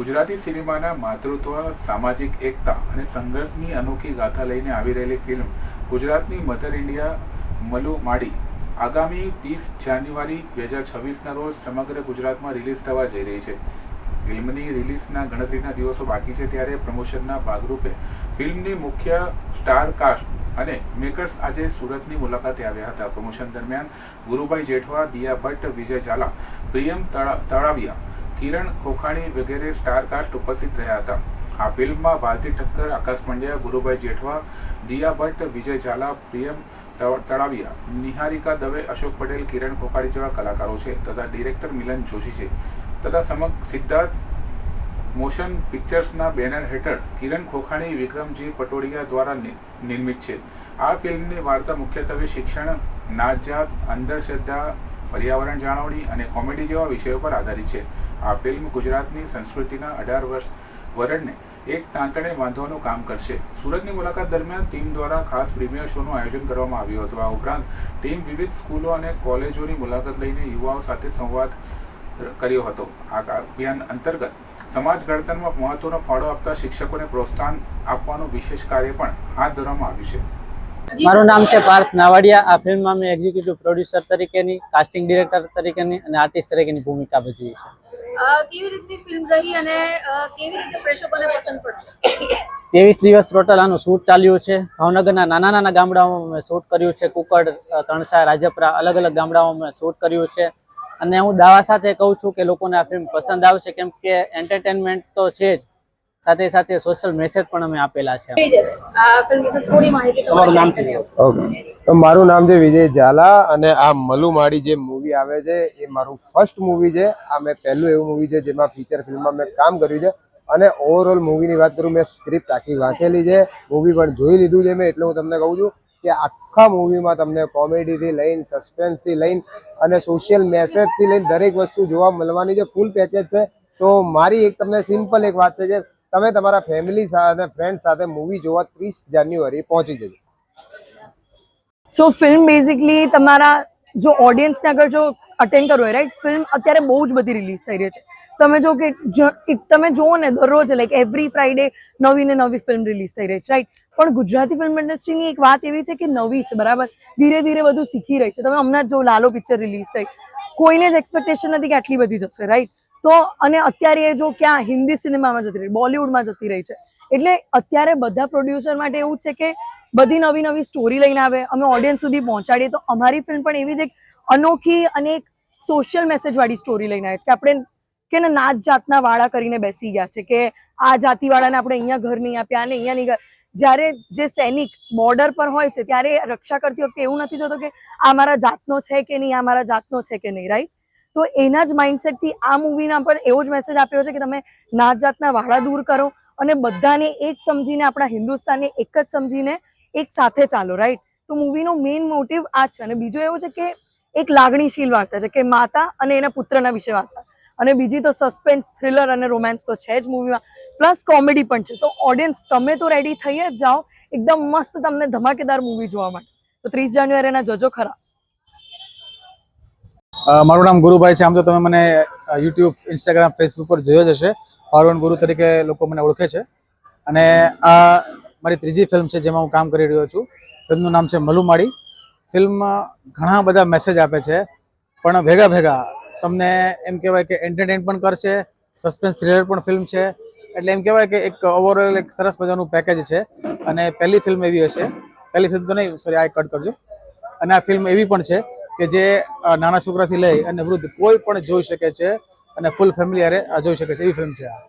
ગુજરાતી સિનેમાના માતૃત્વ, સામાજિક એકતા અને સંઘર્ષની અનોખી ગાથા લઈને આવી રહેલી ફિલ્મ ગુજરાતની મધર ઇન્ડિયા મલુ માડી, આગામી ત્રીસ જાન્યુઆરી બે હજાર છવ્વીસના રોજ સમગ્ર ગુજરાતમાં રિલીઝ થવા જઈ રહી છે. ફિલ્મની રિલીઝના ગણતરીના દિવસો બાકી છે ત્યારે પ્રમોશનના ભાગરૂપે ફિલ્મની મુખ્ય સ્ટાર કાસ્ટ અને મેકર્સ આજે સુરતની મુલાકાતે આવ્યા હતા. પ્રમોશન દરમિયાન ગુરુભાઈ જેઠવા, દિયા ભટ્ટ, વિજય ઝાલા, પ્રિયમ તળા- તળાવિયા કિરણ ખોખાણી વગેરે સ્ટારકાસ્ટ ઉપસ્થિત રહ્યા હતા. આ ફિલ્મમાં ભારતી ઠક્કર, આકાશ પંડ્યા, ગુરુભાઈ જેઠવા, દિયા ભટ્ટ, વિજય ઝાલા, પ્રિયમ તળાવિયા, નિહારિકા દવે, અશોક પટેલ, કિરણ ખોખાડી જેવા કલાકારો છે તથા ડિરેક્ટર મિલન જોશી છે તથા સમગ્ર સિદ્ધાર્થ મોશન પિક્ચર્સના બેનર હેઠળ કિરણ ખોખાણી, વિક્રમજી પટોડિયા દ્વારા નિર્મિત છે. આ ફિલ્મની વાર્તા મુખ્યત્વે શિક્ષણ નાજાત અંધશ્રદ્ધા પર્યાવરણ જાળવણી અને કોમેડી જેવા વિષયો પર આધારિત છે. આ ફિલ્મ ગુજરાતની સંસ્કૃતિના અઢાર વર્ષ વરણને એક તાંતણે બાંધવાનું કામ કરશે. સુરતની મુલાકાત દરમિયાન ટીમ દ્વારા ખાસ પ્રીમિયર શોનું આયોજન કરવામાં આવ્યું હતું. આ ઉપરાંત ટીમ વિવિધ સ્કૂલો અને કોલેજોની મુલાકાત લઈને યુવાઓ સાથે સંવાદ કર્યો હતો. આ અભિયાન અંતર્ગત સમાજ ઘડતરમાં મહત્વનો ફાળો આપતા શિક્ષકોને પ્રોત્સાહન આપવાનું વિશેષ કાર્ય પણ હાથ ધરવામાં આવ્યું છે. મારું નામ છે પાર્થ નાવાડિયા. આ ફિલ્મમાં મેં એક્ઝિક્યુટિવ પ્રોડ્યુસર તરીકેની કાસ્ટિંગ ડિરેક્ટર તરીકેની અને આર્ટિસ્ટ તરીકેની ભૂમિકા ભજવી છે ત્રેવીસ દિવસ ટોટલ આનું શૂટ ચાલ્યું છે. ભાવનગરના નાના નાના ગામડાઓમાં મેં શૂટ કર્યું છે. કુકડ તણસા રાજપરા અલગ અલગ ગામડાઓમાં મેં શૂટ કર્યું છે. અને હું દાવા સાથે કહું છું કે લોકોને આ ફિલ્મ પસંદ આવશે કેમ કે એન્ટરટેનમેન્ટ તો છે જ. સાથે સાથે સોશિયલ મેસેજ પણ અમે આપેલા છે. તો મારું નામ છે વિજય ઝાલા અને આ મલુમાળી જે મૂવી આવે છે એ મારું ફર્સ્ટ મૂવી છે. આ મેં પહેલું એવું મૂવી છે જેમાં ફીચર ફિલ્મમાં મેં કામ કર્યું છે. અને ઓવરઓલ મૂવીની વાત કરું મેં સ્ક્રિપ્ટ આખી વાંચેલી છે. મૂવી પણ જોઈ લીધું છે મેં એટલે હું તમને કહું છું કે આખા મૂવીમાં તમને કોમેડીથી લઈને સસ્પેન્સથી લઈને અને સોશિયલ મેસેજથી લઈને દરેક વસ્તુ જોવા મળવાની છે ફૂલ પેકેજ છે. તો મારી એક તમને સિમ્પલ એક વાત છે કે તમે તમારા ફેમિલી સાથે ફ્રેન્ડ સાથે મૂવી જોવા ત્રીસ જાન્યુઆરી પહોંચી જજો. સો ફિલ્મ બેઝિકલી તમારા જો ઓડિયન્સને અગર જો અટેન્ડ કરવો હોય રાઈટ ફિલ્મ અત્યારે બહુ જ બધી રિલીઝ થઈ રહી છે. તમે જો કે તમે જુઓ ને, દરરોજ લાઈક એવરી ફ્રાઈડે નવી ને નવી ફિલ્મ રિલીઝ થઈ રહી છે રાઈટ પણ ગુજરાતી ફિલ્મ ઇન્ડસ્ટ્રીની એક વાત એવી છે કે નવી છે, બરાબર? ધીરે ધીરે બધું શીખી રહી છે. તમે હમણાં જો લાલો પિક્ચર રિલીઝ થઈ, કોઈને જ એક્સપેક્ટેશન નથી કે આટલી બધી જશે રાઈટ તો અને અત્યારે એ જો ક્યાં હિન્દી સિનેમામાં જતી રહી, બોલિવૂડમાં જતી રહી છે. એટલે અત્યારે બધા પ્રોડ્યુસર માટે એવું છે કે બધી નવી નવી સ્ટોરી લઈને આવે, અમે ઓડિયન્સ સુધી પહોંચાડીએ તો અમારી ફિલ્મ પણ એવી જ એક અનોખી અને એક સોશિયલ મેસેજવાળી સ્ટોરી લઈને આવે છે કે આપણે કે ને નાત જાતના વાળા કરીને બેસી ગયા છે કે આ જાતિવાળાને આપણે અહીંયા ઘર નહીં આપ્યા અને અહીંયા નહીં જ્યારે જે સૈનિક બોર્ડર પર હોય છે, ત્યારે રક્ષા કરતી વખતે એવું નથી જોતો કે આ મારા જાતનો છે કે નહીં, આ મારા જાતનો છે કે નહીં રાઈટ તો એના જ માઇન્ડસેટથી આ મૂવીના પણ એવો જ મેસેજ આપ્યો છે કે તમે નાત જાતના વાળા દૂર કરો અને બધાને એક સમજીને આપણા હિન્દુસ્તાનને એક જ સમજીને એક સાથે ચાલો રાઈટ તો મૂવીનો મેઇન મોટિવ આ જ છે. અને બીજું એવું છે કે એક લાગણીશીલ વાર્તા છે કે માતા અને એના પુત્રના વિશે વાર્તા. અને બીજી તો સસ્પેન્સ થ્રિલર અને રોમાન્સ તો છે જ મૂવીમાં પ્લસ કોમેડી પણ છે. તો ઓડિયન્સ તમે તો રેડી થઈ જ જાઓ. એકદમ મસ્ત તમને ધમાકેદાર મૂવી જોવા માટે તો ત્રીસ જાન્યુઆરીના જજો ખરા. મારું નામ ગુરુભાઈ છે. આમ તો તમે મને યુટ્યુબ ઇન્સ્ટાગ્રામ ફેસબુક પર જોયો જ હશે. પારવણ ગુરુ તરીકે લોકો મને ઓળખે છે. અને આ મારી ત્રીજી ફિલ્મ છે જેમાં હું કામ કરી રહ્યો છું. ફિલ્મનું નામ છે મલુમાડી ફિલ્મ ઘણા બધા મેસેજ આપે છે. પણ ભેગા ભેગા તમને એમ કહેવાય કે એન્ટરટેન પણ કરશે સસ્પેન્સ થ્રિલર પણ ફિલ્મ છે. એટલે એમ કહેવાય કે એક ઓવરઓલ એક સરસ મજાનું પેકેજ છે. અને પહેલી ફિલ્મ એવી હશે. પહેલી ફિલ્મ તો નહીં સોરી આ કટ કરજો. અને આ ફિલ્મ એવી પણ છે કે જે નાના છોકરાથી લઈ અને વૃદ્ધ કોઈ પણ જોઈ શકે છે અને ફૂલ ફેમિલી આ જોઈ શકે છે. એવી ફિલ્મ છે આ.